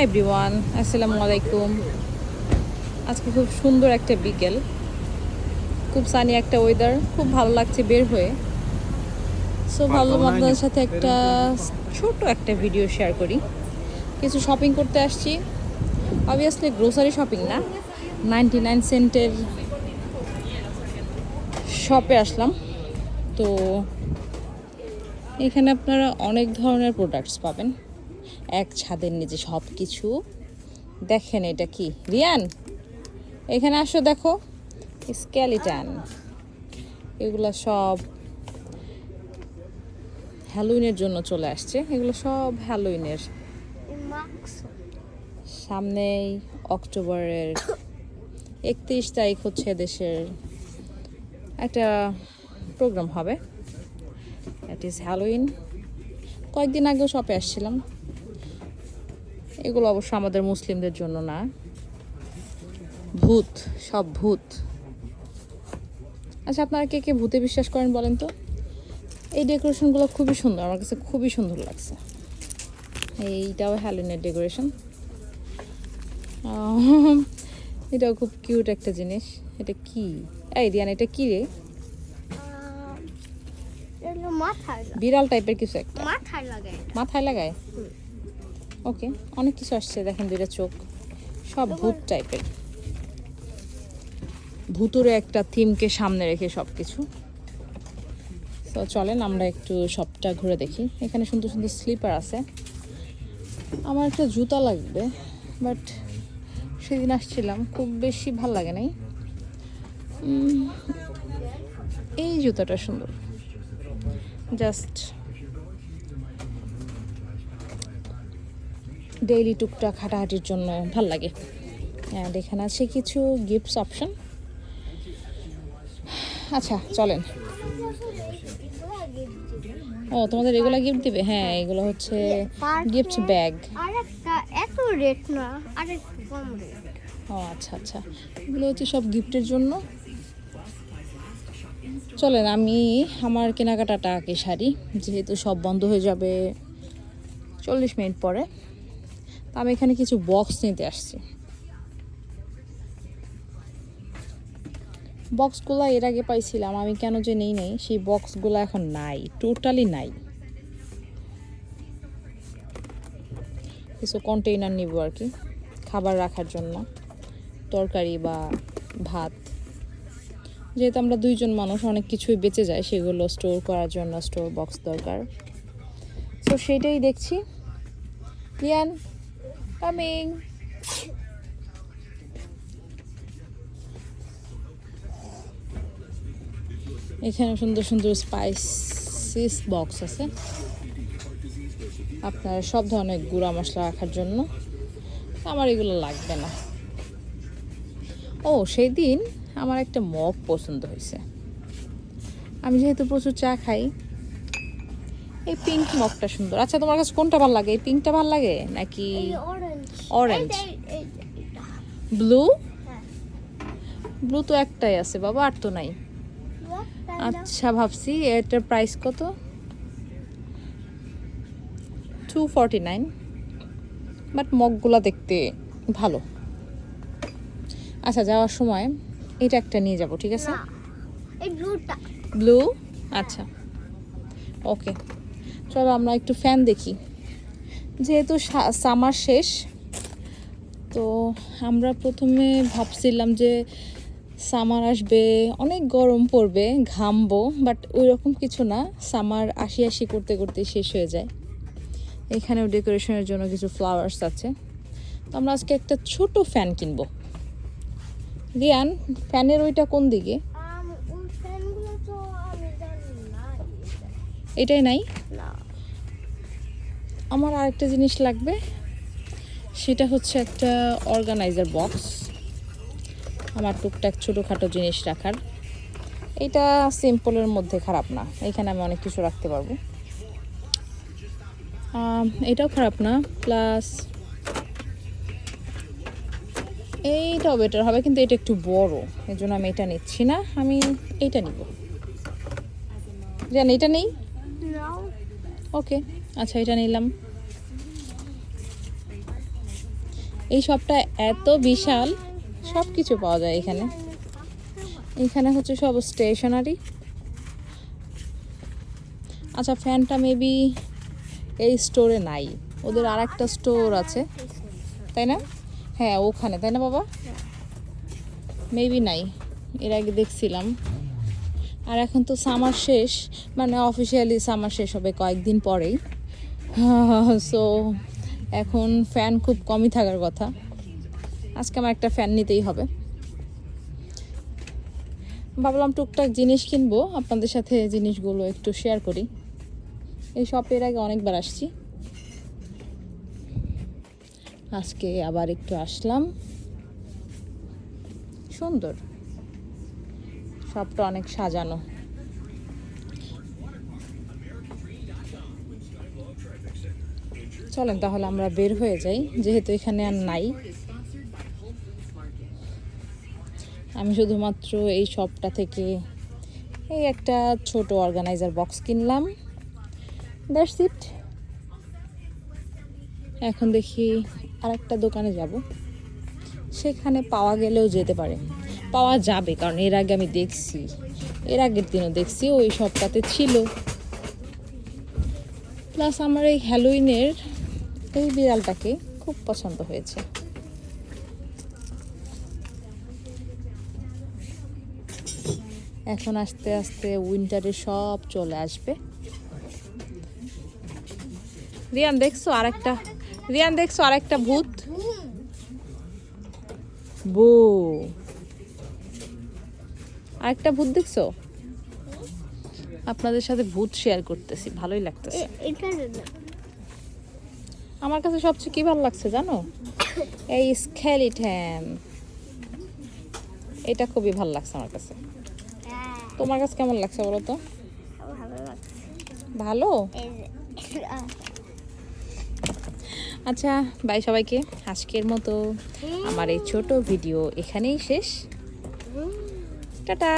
Hi everyone আসসালামু আলাইকুম আজকে খুব সুন্দর একটা বিকেল। খুব সানি একটা ওয়েদার খুব ভালো লাগছে বের হয়ে। সো ভালো আপনাদের সাথে একটা ছোট একটা ভিডিও শেয়ার করি। কিছু শপিং করতে আসছি। অবভিয়াসলি গ্রোসারি শপিং না। নাইনটি নাইন সেন্টের শপে আসলাম। তো এখানে আপনারা অনেক ধরনের প্রোডাক্টস পাবেন। এক ছাদের নিচে সব কিছু দেখেন এটা কি? রিয়ান, এখানে আসো দেখো। স্ক্যালিটান এগুলো সব হ্যালোইনের জন্য চলে আসছে। এগুলো সব হ্যালোইনের. সামনেই অক্টোবরের একত্রিশ তারিখ হচ্ছে দেশের একটা প্রোগ্রাম হবে। দ্যাট ইজ হ্যালোইন কয়েকদিন আগেও শপে আসছিলাম। এগুলো অবশ্য আমাদের মুসলিমদের জন্য না। ভূত সব ভূত। আচ্ছা আপনারা কে কে ভূতে বিশ্বাস করেন বলেন তো? এই ডেকোরেশনগুলো খুবই সুন্দর আমার কাছে খুবই সুন্দর লাগছে। এইটাও হ্যালোইনের ডেকোরেশন। এটাও খুব কিউট একটা জিনিস। এটা কি? এই রিয়ান এটা কি রে। বিড়াল টাইপের কিছু একটা। মাথায় লাগায়। মাথায় লাগায়? ওকে অনেক কিছু আসছে দেখেন দুইটা চোখ। সব ভূত টাইপের। ভূতুরে একটা থিমকে সামনে রেখে সব কিছু তো চলেন আমরা একটু সবটা ঘুরে দেখি। এখানে সুন্দর সুন্দর স্লিপার আছে। আমার একটা জুতা লাগবে বাট সেদিন আসছিলাম খুব বেশি ভালো লাগে নাই। এই জুতাটা সুন্দর। জাস্ট ডেইলি টুকটাক হাঁটাহাঁটির জন্য ভালো লাগে। অ্যান্ড এখানে আছে কিছু গিফটস অপশন আচ্ছা চলেন। ও তোমাদের এগুলো গিফট দিবে? হ্যাঁ এগুলো হচ্ছে গিফট ব্যাগ আরেকটা এত রেট না কম রেট ও আচ্ছা আচ্ছা। এগুলো হচ্ছে সব গিফটের জন্য। চলেন আমি আমার কেনাকাটাটা আগে সারি। যেহেতু সব বন্ধ হয়ে যাবে চল্লিশ মিনিট পরে। তো আমি এখানে কিছু বক্স নিতে আসছি। বক্সগুলো এর আগে পাইছিলাম, আমি কেন যে নেই নেই, সেই বক্সগুলো এখন নাই, টোটালি নাই। কিছু কন্টেইনার নিব আর কি, খাবার রাখার জন্য, তরকারি বা ভাত। যেহেতু আমরা দুইজন মানুষ, অনেক কিছুই বেঁচে যায়, সেগুলো স্টোর করার জন্য স্টোর বক্স দরকার। তো সেটাই দেখছি। রিয়ান কামিং এখানে সুন্দর সুন্দর স্পাইসিস বক্স আছে। আপনার সব ধরনের গুঁড়া মশলা রাখার জন্য আমার এগুলো লাগবে না। ও সেই দিন আমার একটা মগ পছন্দ হয়েছে। আমি যেহেতু প্রচুর চা খাই এই পিঙ্ক মগটা সুন্দর। আচ্ছা তোমার কাছে কোনটা ভালো লাগে? এই পিঙ্কটা ভালো লাগে নাকি অরেঞ্জ ব্লু ব্লু তো একটাই আছে বাবা আর তো নাই। আচ্ছা ভাবছি এটার প্রাইস কত? টু ফর্টি নাইন বাট মগগুলা দেখতে ভালো। আচ্ছা যাওয়ার সময় এটা একটা নিয়ে যাব ঠিক আছে? ব্লু আচ্ছা। ওকে চলো আমরা একটু ফ্যান দেখি। যেহেতু সামার শেষ তো আমরা প্রথমে ভাবছিলাম যে সামার আসবে অনেক গরম পড়বে ঘামবো বাট ওই রকম কিছু না সামার আশি আশি করতে করতে শেষ হয়ে যায়। এখানেও ডেকোরেশনের জন্য কিছু ফ্লাওয়ার্স আছে। তো আমরা আজকে একটা ছোট ফ্যান কিনবো। রিয়ান ফ্যানের ওইটা কোন দিকে? এটাই নাই? না। আমার আরেকটা জিনিস লাগবে সেটা হচ্ছে একটা অর্গানাইজার বক্স আমার টুকটাক ছোটোখাটো জিনিস রাখার। এটা সিম্পলের মধ্যে খারাপ না এখানে আমি অনেক কিছু রাখতে পারব। এটাও খারাপ না প্লাস এইটাও বেটার হবে কিন্তু এটা একটু বড় এই জন্য আমি এটা নিচ্ছি না আমি এইটা নিব। জান এটা নেই? ওকে আচ্ছা এটা নিলাম। এই শপটা এত বিশাল সব কিছু পাওয়া যায় এখানে। এখানে হচ্ছে সব স্টেশনারি আচ্ছা ফ্যানটা মেবি এই স্টোরে নাই। ওদের আর একটা স্টোর আছে। তাই না? হ্যাঁ ওখানে, তাই না বাবা? মেবি নাই। এর আগে দেখছিলাম। আর এখন তো সামার শেষ মানে অফিসিয়ালি সামার শেষ হবে কয়েকদিন পরেই। সো এখন ফ্যান খুব কমই থাকার কথা। আজকে আমার একটা ফ্যান নিতেই হবে। ভাবলাম টুকটাক জিনিস কিনবো, আপনাদের সাথে জিনিসগুলো একটু শেয়ার করি। এই শপের আগে অনেকবার আসছি। আজকে আবার একটু আসলাম। সুন্দর। শপটা অনেক সাজানো। চলেন, তাহলে আমরা বের হয়ে যাই, যেহেতু এখানে আর নাই। আমি শুধুমাত্র এই শপটা থেকে এই একটা ছোট অর্গানাইজার বক্স কিনলাম। দ্যাটস ইট এখন দেখি আরেকটা দোকানে যাব। সেখানে পাওয়া গেলেও যেতে পারে। পাওয়া যাবে, কারণ এর আগে আমি দেখছি। এর আগের দিনও দেখছি, ওই শপটাতে ছিল। প্লাস আমার এই হ্যালোইনের এই বিড়ালটাকে খুব পছন্দ হয়েছে। এখন আস্তে আস্তে উইন্টারে সব চলে আসবে। রিয়ান, দেখছ আরেকটা? রিয়ান, দেখছ আরেকটা ভূত? বো। আরেকটা ভূত দেখছ? আপনাদের সাথে ভূত শেয়ার করতেছি, ভালোই লাগতেছে। আমার কাছে সবচেয়ে কি ভালো লাগছে জানো? এই স্কেলিটন এটা খুবই ভালো লাগছে আমার কাছে। হ্যাঁ। তোমার কাছে কেমন লাগছে বলো তো? ভালো আচ্ছা বাই সবাইকে। আজকের মতো আমার এই ছোট ভিডিও এখানেই শেষ। টাটা।